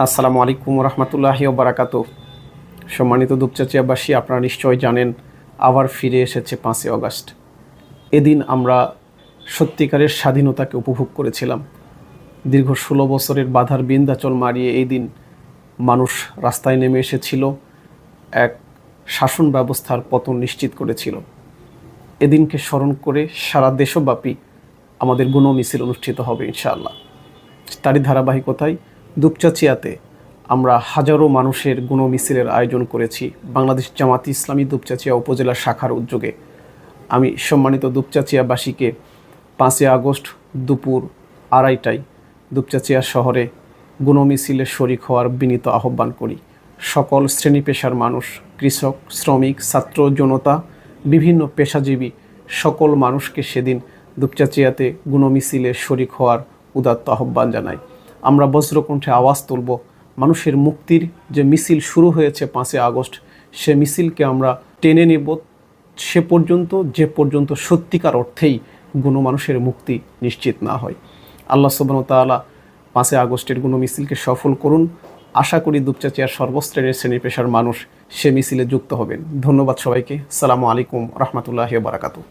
আসসালামু আলাইকুম রহমতুল্লাহি বারাকাতু সম্মানিত দুপচাচিয়াবাসী, আপনারা নিশ্চয় জানেন, আবার ফিরে এসেছে পাঁচই অগাস্ট। এদিন আমরা সত্যিকারের স্বাধীনতাকে উপভোগ করেছিলাম। দীর্ঘ ষোলো বছরের বাধার বিন্দাচল মারিয়ে এই দিন মানুষ রাস্তায় নেমে এসেছিল, এক শাসন ব্যবস্থার পতন নিশ্চিত করেছিল। এদিনকে স্মরণ করে সারা দেশব্যাপী আমাদের গুণ মিছিল অনুষ্ঠিত হবে ইনশাআল্লাহ। তারই ধারাবাহিকতায় দুপচাচিয়াতে আমরা হাজারো মানুষের গুণ মিছিলের আয়োজন করেছি বাংলাদেশ জামাতি ইসলামী দুপচাচিয়া উপজেলা শাখার উদ্যোগে। আমি সম্মানিত দুপচাচিয়াবাসীকে পাঁচই আগস্ট দুপুর আড়াইটায় দুপচাচিয়া শহরে গুণ মিছিলে শরিক হওয়ার বিনীত আহ্বান করি। সকল শ্রেণি পেশার মানুষ, কৃষক, শ্রমিক, ছাত্র, জনতা, বিভিন্ন পেশাজীবী, সকল মানুষকে সেদিন দুপচাচিয়াতে গুণ মিছিলে শরিক হওয়ার উদাত্ত আহ্বান জানাই। আমরা বজ্রকণ্ঠে আওয়াজ তুলব। মানুষের মুক্তির যে মিছিল শুরু হয়েছে পাঁচই আগস্ট, সে মিছিলকে আমরা টেনে নেব। সে পর্যন্ত, যে পর্যন্ত সত্যিকার অর্থেই গুণ মানুষের মুক্তি নিশ্চিত না হয়। আল্লাহ সুবাহ তাআলা পাঁচই আগস্টের গুণ মিছিলকে সফল করুন। আশা করি দুপচাচিয়ার সর্বশ্রেণীর শ্রেণি পেশার মানুষ সে মিছিলে যুক্ত হবেন। ধন্যবাদ সবাইকে। সালামু আলাইকুম রহমতুল্লাহ বারাকাতু